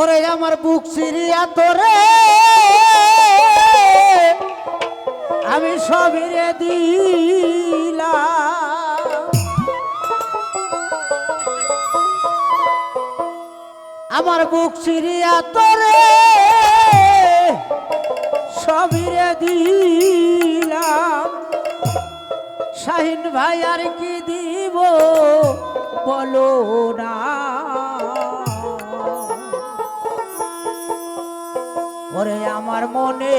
ওরে আমার বুক চিরিয়া তোরে। আমি সবিরে দিলা আমার বুক চিরিয়া তোরে। সবিরে দিলা শাহিন ভাই আর কি দিব বলো না। ওরে আমার মনে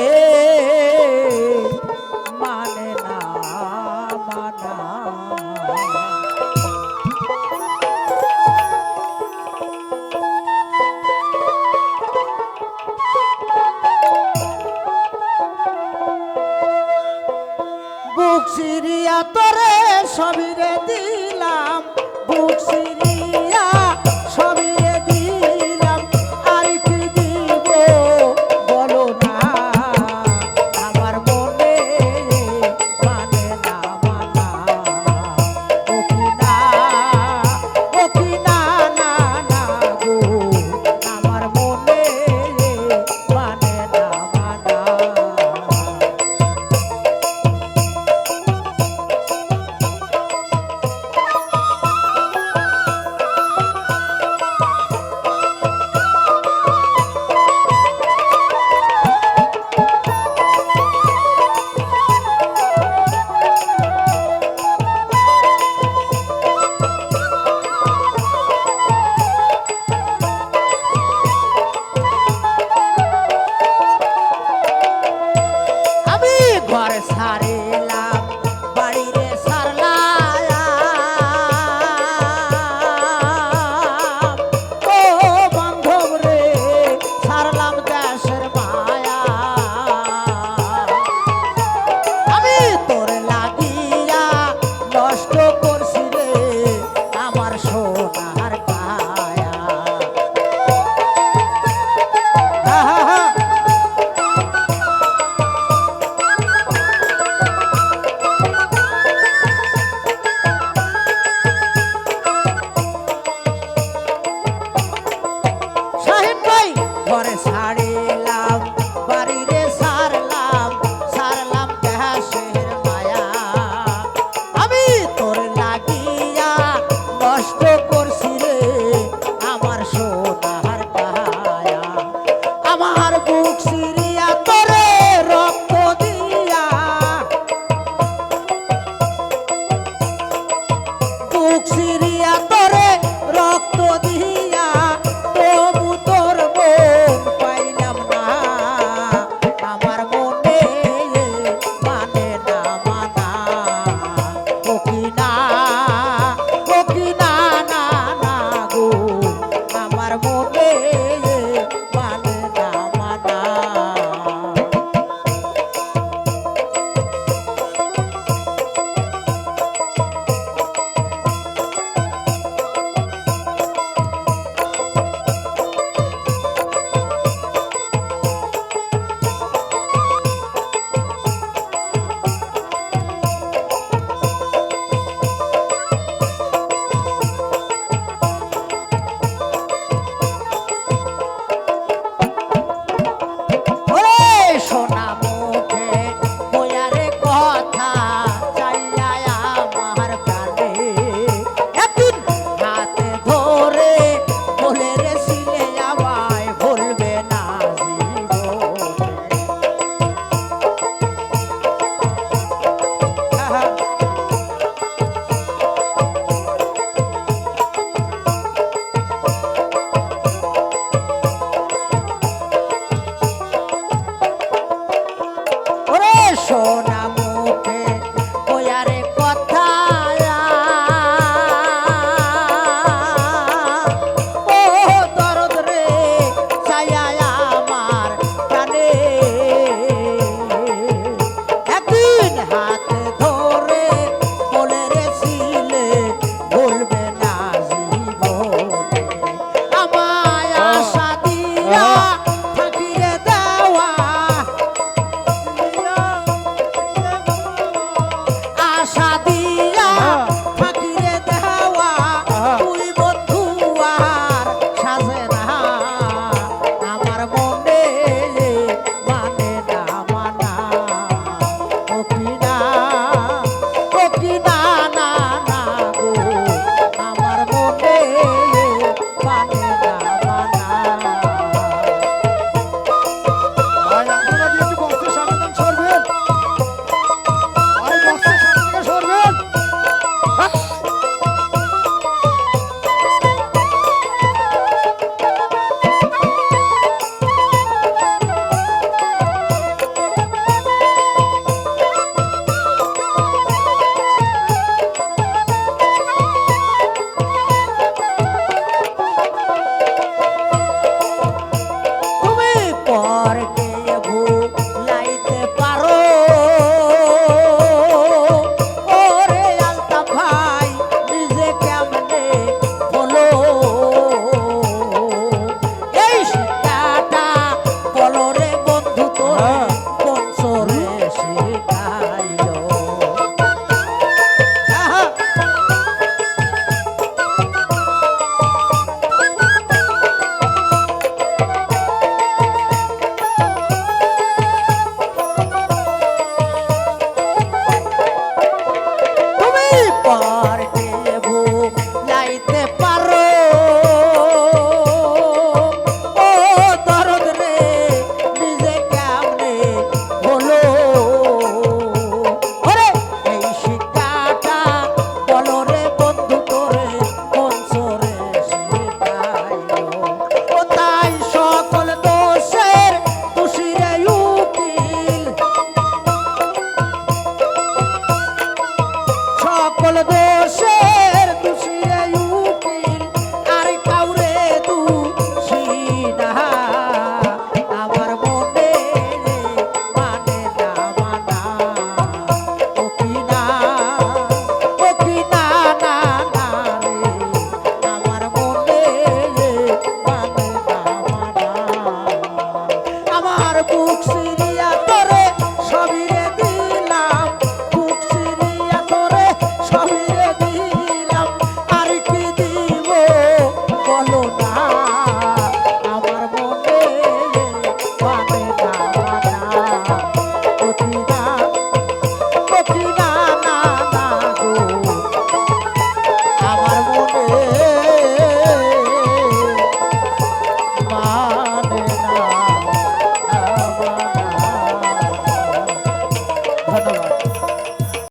করছি 哇 সকল দোষে